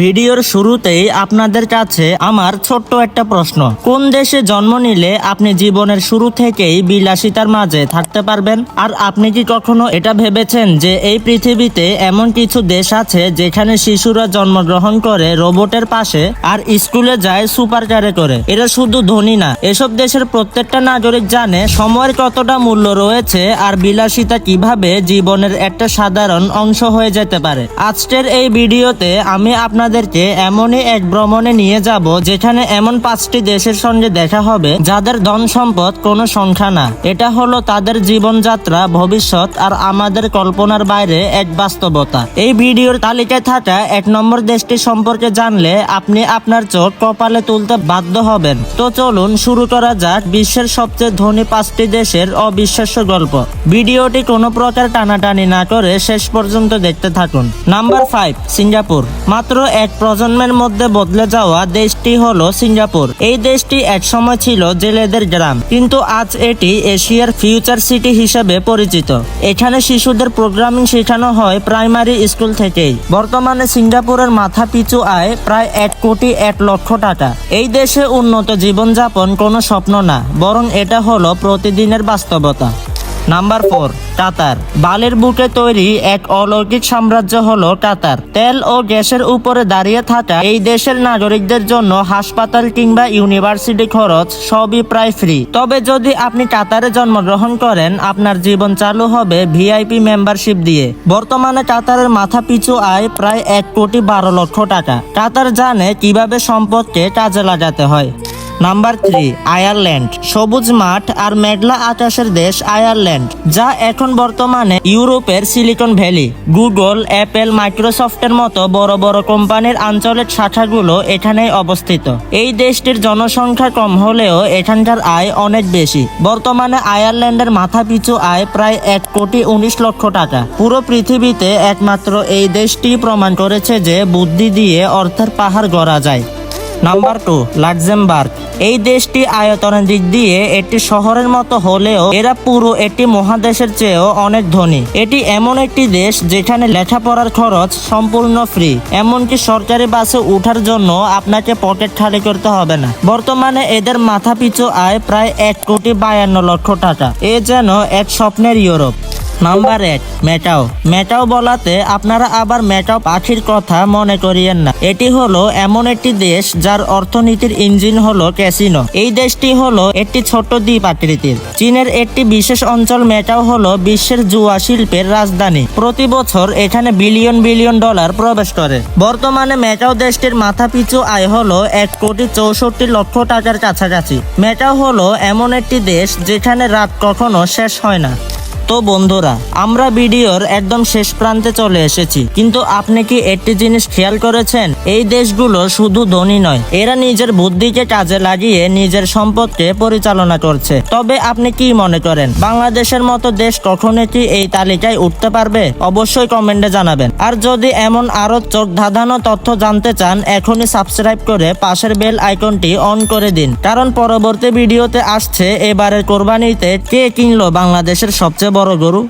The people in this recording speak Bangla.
ভিডিওর শুরুতেই আপনাদের কাছে আমার ছোট্ট একটা প্রশ্ন। কোন দেশে জন্ম নিলে আপনি জীবনের শুরু থেকেই বিলাসিতার মাঝে থাকতে পারবেন? আর আপনি কি কখনো এটা ভেবেছেন যে এই পৃথিবীতে এমন কিছু দেশ আছে যেখানে শিশুরা জন্মগ্রহণ করে রোবটের পাশে আর স্কুলে যায় সুপার কারে? করে এরা শুধু ধনী না, এসব দেশের প্রত্যেকটা নাগরিক জানে সময়ের কতটা মূল্য রয়েছে আর বিলাসিতা কীভাবে জীবনের একটা সাধারণ অংশ হয়ে যেতে পারে। আজকের এই ভিডিওতে আমি আপনাদেরকে এমনই এক ভ্রমণে নিয়ে যাব যেখানে এমন পাঁচটি দেশের সঙ্গে দেখা হবে যাদের ধন সম্পদ কোনো সংখ্যা না। এটা হলো তাদের জীবনযাত্রা, ভবিষ্যৎ আর আমাদের কল্পনার বাইরে এক বাস্তবতা। এই ভিডিওর তালিকায় থাকা এক নম্বর দেশটি সম্পর্কে জানলে আপনি আপনার চোখ কপালে তুলতে বাধ্য হবেন। তো চলুন শুরু করা যাক বিশ্বের সবচেয়ে ধনী পাঁচটি দেশের অবিশ্বাস্য গল্প। ভিডিওটি কোনো প্রকার টানাটানি না করে শেষ পর্যন্ত দেখতে থাকুন। Number five, Singapore. মাত্র এক প্রজন্মের মধ্যে বদলে যাওয়া দেশটি হল সিঙ্গাপুর। এই দেশটি একসময় ছিল জেলেদের গ্রাম, কিন্তু আজ এটি এশিয়ার ফিউচার সিটি হিসেবে পরিচিত। এখানে শিশুদের প্রোগ্রামিং শেখানো হয় প্রাইমারি স্কুল থেকেই। বর্তমানে সিঙ্গাপুরের মাথা পিছু আয় প্রায় এক কোটি এক লক্ষ টাকা। এই দেশে উন্নত জীবনযাপন কোনো স্বপ্ন না, বরং এটা হলো প্রতিদিনের বাস্তবতা। Number four, Qatar. বালের বুকে তৈরি এক অলৌকিক সাম্রাজ্য হলো কাতার। তেল ও গ্যাসের উপরে দাঁড়িয়ে থাকা এই দেশের নাগরিকদের জন্য হাসপাতাল কিংবা ইউনিভার্সিটি খরচ সবই প্রায় ফ্রি। তবে যদি আপনি কাতারে জন্মগ্রহণ করেন, আপনার জীবন চালু হবে ভিআইপি মেম্বারশিপ দিয়ে। বর্তমানে কাতারের মাথা পিছু আয় প্রায় এক কোটি বারো লক্ষ টাকা। কাতার জানে কীভাবে সম্পদকে কাজে লাগাতে হয়। Number three, Ireland. সবুজ মাঠ আর মেঘলা আকাশের দেশ আয়ারল্যান্ড, যা এখন বর্তমানে ইউরোপের সিলিকন ভ্যালি। গুগল, অ্যাপেল, মাইক্রোসফটের মতো বড় বড় কোম্পানির আঞ্চলিক শাখাগুলো এখানেই অবস্থিত। এই দেশটির জনসংখ্যা কম হলেও এখানকার আয় অনেক বেশি। বর্তমানে আয়ারল্যান্ডের মাথাপিছু আয় প্রায় এক কোটি উনিশ লক্ষ টাকা। পুরো পৃথিবীতে একমাত্র এই দেশটি প্রমাণ করেছে যে বুদ্ধি দিয়ে অর্থের পাহাড় গড়া যায়। নাম্বার টু লাক্সেমবার্গ এই দেশটি আয়তনের দিক দিয়ে একটি শহরের মতো হলেও এরা পুরো একটি মহাদেশের চেয়েও অনেক ধনী। এটি এমন একটি দেশ যেখানে লেখাপড়ার খরচ সম্পূর্ণ ফ্রি এমনকি সরকারি বাসে ওঠার জন্য আপনাকে পকেট খালি করতে হবে না। বর্তমানে এদের মাথাপিছু আয় প্রায় এক কোটি বায়ান্ন লক্ষ টাকা। এ যেন এক স্বপ্নের ইউরোপ। নাম্বার এক মেটাও মেটাও বলাতে আপনারা আবার মেটাও পাখির কথা মনে করিয়েন না। এটি হলো এমন একটি দেশ যার অর্থনীতির ইঞ্জিন হলো ক্যাসিনো। এই দেশটি হলো একটি ছোট দ্বীপ আকৃতির। চীনের একটি বিশেষ অঞ্চল মেটাও হলো বিশ্বের জুয়া শিল্পের রাজধানী। প্রতি বছর এখানে বিলিয়ন বিলিয়ন ডলার প্রবেশ করে। বর্তমানে মেটাও দেশটির মাথাপিছু আয় হলো এক কোটি চৌষট্টি লক্ষ টাকার কাছাকাছি। মেটাও হলো এমন একটি দেশ যেখানে রাত কখনো শেষ হয় না। তো বন্ধুরা, আমরা ভিডিওর একদম শেষ প্রান্তে চলে এসেছি। কিন্তু আপনি কি একটি জিনিস খেয়াল করেছেন? এই দেশগুলো শুধু ধনী নয়, এরা নিজের বুদ্ধিকে কাজে লাগিয়ে নিজের সম্পদকে পরিচালনা করছে। তবে আপনি কি মনে করেন, বাংলাদেশের মতো দেশ কখনো কি এই তালিকায় উঠতে পারবে? অবশ্যই কমেন্টে জানাবেন। আর যদি এমন আরও চোখ ধাঁধানো তথ্য জানতে চান, এখনই সাবস্ক্রাইব করে পাশের বেল আইকনটি অন করে দিন। কারণ পরবর্তী ভিডিওতে আসছে এবারের কোরবানিতে কে কিনলো বাংলাদেশের সবচেয়ে বড় গরু?